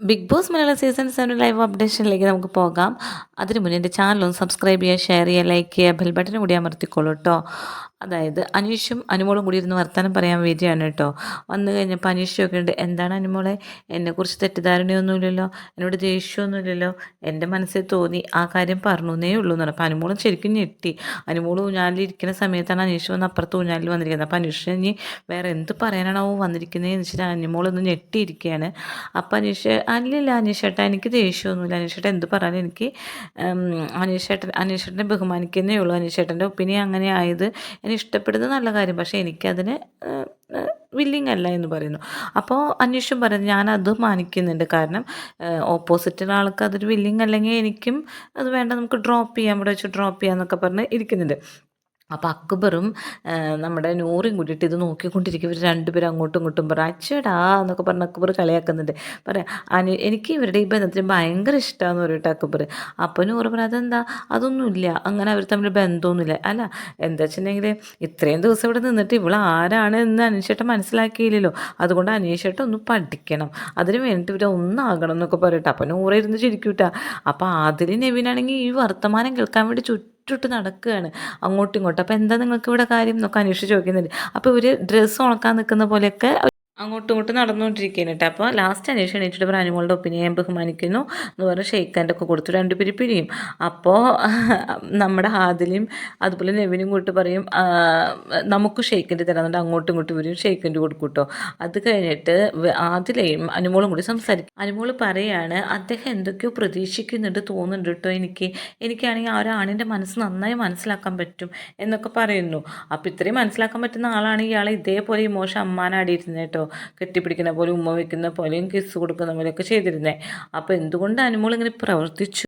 Bigg Boss Malayalam season seven live അപ്ഡേഷനിലേക്ക് നമുക്ക് പോകാം. അതിനു മുന്നേ എന്റെ ചാനലൊന്ന് സബ്സ്ക്രൈബ് ചെയ്യുക ഷെയർ ചെയ്യുക ലൈക്ക് ചെയ്യുക ബെൽ ബട്ടൺ കൂടി അമർത്തിക്കോളൂ കേട്ടോ അതായത് അനീഷും അനുമോളും കൂടി ഇരുന്ന് വർത്തമാനം പറയാൻ വേണ്ടിയാണ് കേട്ടോ വന്നു കഴിഞ്ഞപ്പോൾ അനീഷൊക്കെ ഉണ്ട് എന്താണ് അനുമോളെ? എന്നെക്കുറിച്ച് തെറ്റിദ്ധാരണയൊന്നുമില്ലല്ലോ? എന്നോട് ദേഷ്യമൊന്നുമില്ലല്ലോ? എന്റെ മനസ്സിൽ തോന്നി ആ കാര്യം പറഞ്ഞു പറഞ്ഞേ ഉള്ളൂ എന്ന് പറഞ്ഞപ്പോൾ അനുമോളും ശരിക്കും ഞെട്ടി. അനുമോൾ ഊഞ്ഞാലിരിക്കുന്ന സമയത്താണ് അനീഷ് വന്ന് അപ്പുറത്ത് ഊഞ്ഞാലിൽ വന്നിരിക്കുന്നത്. അപ്പോൾ അനീഷ് ഇനി വേറെ എന്ത് പറയാനാണോ വന്നിരിക്കുന്നത് എന്ന് വെച്ചിട്ട് അനുമോളൊന്ന് ഞെട്ടിയിരിക്കുകയാണ്. അപ്പോൾ അനീഷ് അല്ലല്ല അനീഷേട്ട എനിക്ക് ദേഷ്യമൊന്നുമില്ല. അനീഷേട്ട എന്ത് പറഞ്ഞാലും എനിക്ക്? അനീഷേട്ടൻ അനീഷേട്ടനെ ബഹുമാനിക്കുന്നേ ഉള്ളൂ. അനീഷേട്ടന്റെ ഒപ്പീനിയൻ അങ്ങനെ ആയത് എനിക്ക് ഇഷ്ടപ്പെടുന്നത് നല്ല കാര്യം. പക്ഷേ എനിക്കതിന് വില്ലിങ് അല്ല എന്ന് പറയുന്നു. അപ്പോൾ അന്വേഷണം പറയുന്നത് ഞാൻ അത് മാനിക്കുന്നുണ്ട്. കാരണം ഓപ്പോസിറ്റ് ആൾക്ക് അതൊരു വില്ലിങ് അല്ലെങ്കിൽ എനിക്കും അത് വേണ്ട നമുക്ക് ഡ്രോപ്പ് ചെയ്യാം ഇവിടെ വെച്ച് ഡ്രോപ്പ് ചെയ്യാം എന്നൊക്കെ പറഞ്ഞ് ഇരിക്കുന്നുണ്ട്. അപ്പോൾ അക്ബറും നമ്മുടെ നൂറും കൂടിയിട്ട് ഇത് നോക്കിക്കൊണ്ടിരിക്കും. ഇവർ രണ്ടുപേരും അങ്ങോട്ടും ഇങ്ങോട്ടും പറ അച്ചടാ എന്നൊക്കെ പറഞ്ഞ് അക്ബർ കളിയാക്കുന്നുണ്ട്. പറയാം അനു എനിക്ക് ഇവരുടെ ഈ ബന്ധത്തിന് ഭയങ്കര ഇഷ്ടമാണെന്ന് പറയട്ടെ അക്ബർ. അപ്പോൾ നൂറ് പറയാം അതെന്താ? അതൊന്നുമില്ല. അങ്ങനെ അവർ തമ്മിൽ ബന്ധമൊന്നുമില്ല. അല്ല എന്താ വെച്ചിട്ടുണ്ടെങ്കിൽ ഇത്രയും ദിവസം ഇവിടെ നിന്നിട്ട് ഇവൾ ആരാണ് എന്ന് അനീഷേട്ടൻ മനസ്സിലാക്കിയില്ലല്ലോ. അതുകൊണ്ട് അനീഷേട്ടൻ ഒന്ന് പഠിക്കണം. അതിന് വേണ്ടിയിട്ട് ഇവരെ ഒന്നാകണം എന്നൊക്കെ പറയട്ടെ അപ്പോൾ നൂറ് ഇരുന്ന് ചിരിക്കൂട്ടാ അപ്പോൾ ആദിൽ നെവിനാണെങ്കിൽ ഈ വർത്തമാനം കേൾക്കാൻ വേണ്ടി ചുറ്റും ചുറ്റിട്ട് നടക്കുകയാണ് അങ്ങോട്ടും ഇങ്ങോട്ടും. അപ്പോൾ എന്താ നിങ്ങൾക്ക് ഇവിടെ കാര്യം എന്നൊക്കെ അന്വേഷിച്ച് ചോദിക്കുന്നുണ്ട്. അപ്പോൾ ഒരു ഡ്രസ്സ് ഉണക്കാൻ നിൽക്കുന്ന പോലെയൊക്കെ അങ്ങോട്ടും ഇങ്ങോട്ടും നടന്നുകൊണ്ടിരിക്കുകയാണ് കേട്ടോ. അപ്പോൾ ലാസ്റ്റ് അന്വേഷണം എണീറ്റിട്ട് പറഞ്ഞു അനുമോളുടെ ഒപ്പീനിയൻ ബഹുമാനിക്കുന്നു എന്ന് പറഞ്ഞ് ഷെയ്ഖാന്റെ ഒക്കെ കൊടുത്തു രണ്ട് പേര് പിരിയും അപ്പോൾ നമ്മുടെ ഹാദിലും അതുപോലെ നെവിനും കൂട്ട് പറയും നമുക്ക് ഷെയ്ക്കിന്റെ തരാന്നുണ്ട് അങ്ങോട്ടും ഇങ്ങോട്ടും ഇവരും ഷെയ്ക്കിന്റെ കൊടുക്കും കേട്ടോ അത് കഴിഞ്ഞിട്ട് ആദിലെയും അനുമോളും കൂടി സംസാരിക്കും. അനുമോൾ പറയാണ് അദ്ദേഹം എന്തൊക്കെയോ പ്രതീക്ഷിക്കുന്നുണ്ട് തോന്നുന്നുണ്ട് കേട്ടോ എനിക്ക്. എനിക്കാണെങ്കിൽ ആ ഒരാണിന്റെ മനസ്സ് നന്നായി മനസ്സിലാക്കാൻ പറ്റും എന്നൊക്കെ പറയുന്നു. അപ്പോൾ ഇത്രയും മനസ്സിലാക്കാൻ പറ്റുന്ന ആളാണ് ഇയാളെ ഇതേപോലെ ഇമോഷൻ അമ്മാനാടിയിരുന്നത് കേട്ടോ കെട്ടിപ്പിടിക്കുന്ന പോലെ ഉമ്മ വയ്ക്കുന്ന പോലെയും കിസ് കൊടുക്കുന്ന പോലെയൊക്കെ ചെയ്തിരുന്നത് അപ്പോൾ എന്തുകൊണ്ട് അനുമോൾ ഇങ്ങനെ പ്രവർത്തിച്ചു?